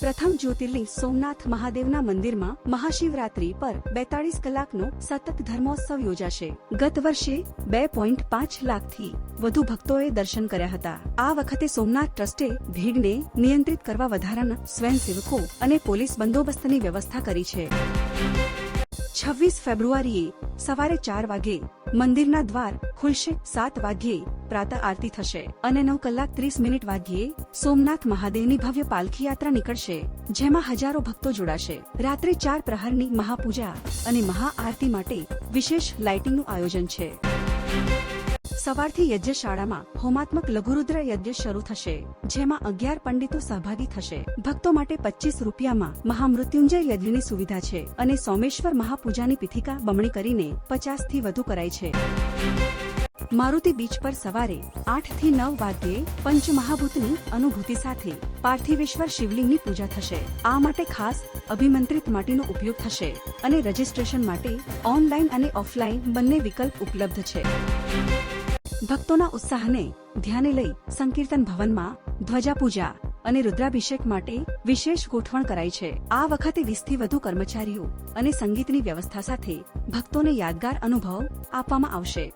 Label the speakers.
Speaker 1: પ્રથમ જ્યોતિર્લિંગ સોમનાથ મહાદેવના મંદિરમાં મહાશિવરાત્રી પર બેતાળીસ કલાકનો સતત ધર્મોત્સવ યોજાશે. ગત વર્ષે બે પોઈન્ટ પાંચ લાખથી વધુ ભક્તોએ દર્શન કર્યા હતા. આ વખતે સોમનાથ ટ્રસ્ટે ભીડને નિયંત્રિત કરવા વધારાના સ્વયંસેવકો અને પોલીસ બંદોબસ્તની વ્યવસ્થા કરી છે. છવ્વીસ ફેબ્રુઆરીએ સવારે ચાર વાગે મંદિરના દ્વાર ખુલશે સાત વાગ્યે પ્રાતઃ આરતી થશે અને નવ કલાક ત્રીસ મિનિટ વાગ્યે સોમનાથ મહાદેવની ભવ્ય પાલખી યાત્રા નીકળશે, જેમાં હજારો ભક્તો જોડાશે. રાત્રે ચાર પ્રહરની મહાપૂજા અને મહાઆરતી માટે વિશેષ લાઇટિંગનું આયોજન છે. સવારથી યજ્ઞશાળામાં હોમાત્મક લઘુરુદ્ર યજ્ઞ શરૂ થશે, જેમાં અગિયાર પંડિતો સહભાગી થશે. ભક્તો માટે પચીસ રૂપિયામાં મહામૃત્યુંજય યજ્ઞની સુવિધા છે અને સોમેશ્વર મહાપૂજાની પીઠિકા બમણી કરીને પચાસથી વધુ કરાય છે. મારુતિ બીચ પર સવારે આઠથી નવ વાગ્યે પંચમહાભૂતની અનુભૂતિ સાથે પાર્થિવેશ્વર શિવલિંગની પૂજા થશે. આ માટે ખાસ અભિમંત્રિત માટીનો ઉપયોગ થશે અને રજીસ્ટ્રેશન માટે ઓનલાઈન અને ઓફલાઈન બંને વિકલ્પ ઉપલબ્ધ છે. ભક્તોના ઉત્સાહને ધ્યાને લઈ સંકીર્તન ભવનમાં ધ્વજા પૂજા અને રુદ્રાભિષેક માટે વિશેષ ગોઠવણ કરાઈ છે. આ વખતે વીસથી વધુ કર્મચારીઓ અને સંગીતની વ્યવસ્થા સાથે ભક્તોને યાદગાર અનુભવ આપવામાં આવશે.